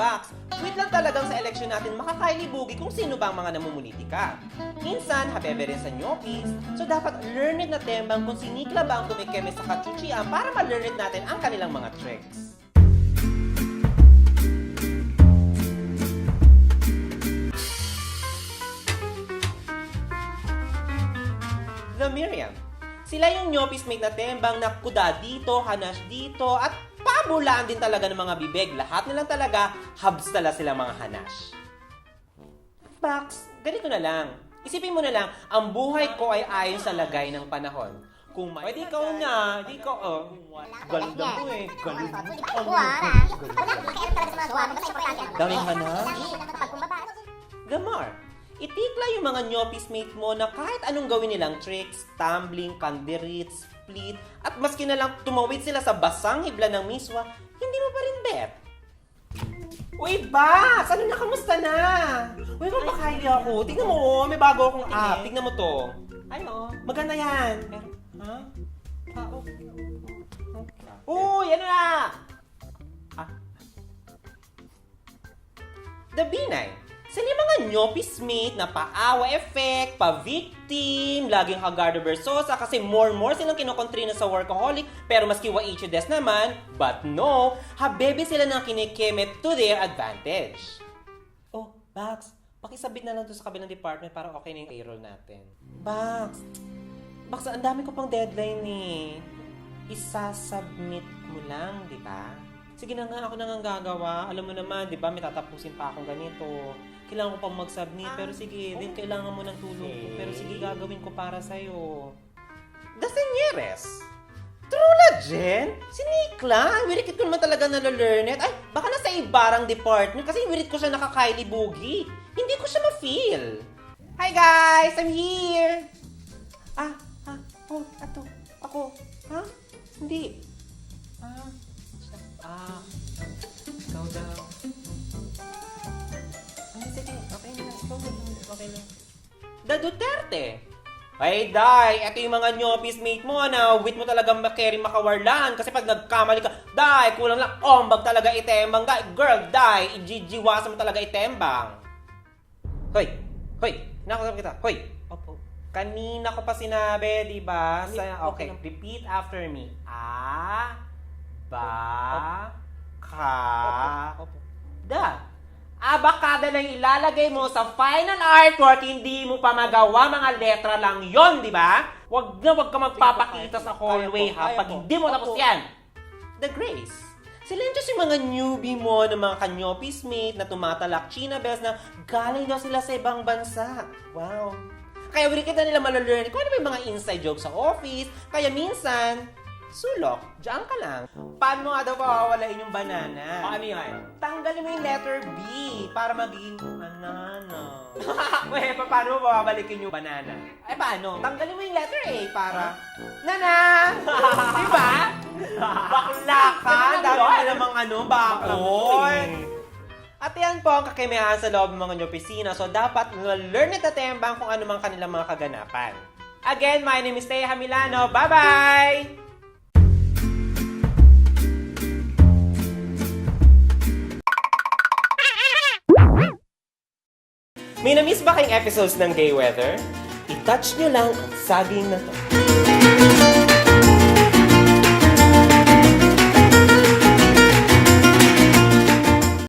box. Wait lang talagang sa eleksyon natin makakailibugi kung sino ba ang mga namumulitika. Minsan, habebe rin sa nyopis. So dapat learned na tembang kung sinikla ba ang kumikeme sa kachuchian para ma-learned natin ang kanilang mga tricks. The Miriam. Sila yung nyopis mate na tembang na kuda dito, hanas dito, at pabulaan din talaga ng mga bibig. Lahat nilang talaga, hubs tala silang mga hanas. Bax, ganito na lang. Isipin mo na lang, ang buhay ko ay ayon sa lagay ng panahon. Kung may... Pwede ikaw na, di ko, oh. Ganda mo eh, ganda. Daming hanas. Gamar, itikla yung mga nyopis mate mo na kahit anong gawin nilang tricks, tumbling, kandirit, split, at maski na lang tumawid sila sa basang hibla ng miswa, hindi mo pa rin bet. Uy, Bax! Ano na? Kamusta na? Uy, mapakaili ako. Tingnan mo, oh, may bago akong app. Tingnan mo to. Ay, oo. Maganda yan. Ha? Ah, okay. Uy, ano na? Ah. The B9. Sila yung mga nyopis mate na paawa effect, pa-victim, laging hagardo versosa kasi more more silang kinokontrina sa workaholic pero maski wa des naman, but no, habebe sila ng kinikeme to their advantage. Oh, Bax, pakisabit na lang to sa kabilang department para okay na yung payroll natin. Bax, Bax, ang dami ko pang deadline eh. Isasubmit mo lang, di ba? Sige na nga, ako na nga gagawa. Alam mo naman, di ba, may tatapusin pa akong ganito. Kailangan ko pang mag-submit, pero sige, din kailangan mo ng tulong ko. Pero sige, gagawin ko para sa'yo. The Senyeres! True na, Jen? Si Nikla, wirikit ko naman talaga nalalearn it. Ay, baka nasa ibarang department kasi wirit ko siya nakakailibugi. Hindi ko siya ma-feel. Hi guys, I'm here! Daw. Ay, sige, okay na. Okay na. The Duterte. Ay, Day, ito yung mga nyopis mate mo na wit mo talaga makeri makawarlan kasi pag nagkamali ka, Day, kulang lang ombag talaga itembang. Day, girl, Day, ijijiwasan mo talaga itembang. Hoy, hoy, nakakasama kita. Hoy, opo. Kanina ko pa sinabi, di ba? Sa, okay, repeat after me. A, ba, ka. Abakada na ilalagay mo sa final artwork, hindi mo pa magawa, mga letra lang yon, di ba? Wag na wag ka magpapakita sa hallway ha, pag hindi mo tapos yan. The Grace. Sila yung yung mga newbie mo ng mga kanyopis mate na tumatalak China bells na galing daw sila sa ibang bansa. Wow. Kaya wala kita nila malalearn kung ano ba yung mga inside jokes sa office. Kaya minsan, sulok, diyan ka lang. Paano mo nga daw pawawalain yung banana? ano yan? Tanggalin mo yung letter B para maging banana. Weh, pa- paano mo babalikin yung banana? Ay, paano? Tanggalin mo yung letter A para... Nana! Di ba? Bakla ka! Dami mo namang ano, bakon! At yan po ang kakimehan sa loob ng mga opisina. So, dapat learn at atembang kung ano man kanilang mga kaganapan. Again, my name is Teha Milano. Bye-bye! May na-miss ba kayong episodes ng Gay Weather? I-touch nyo lang ang saging na to.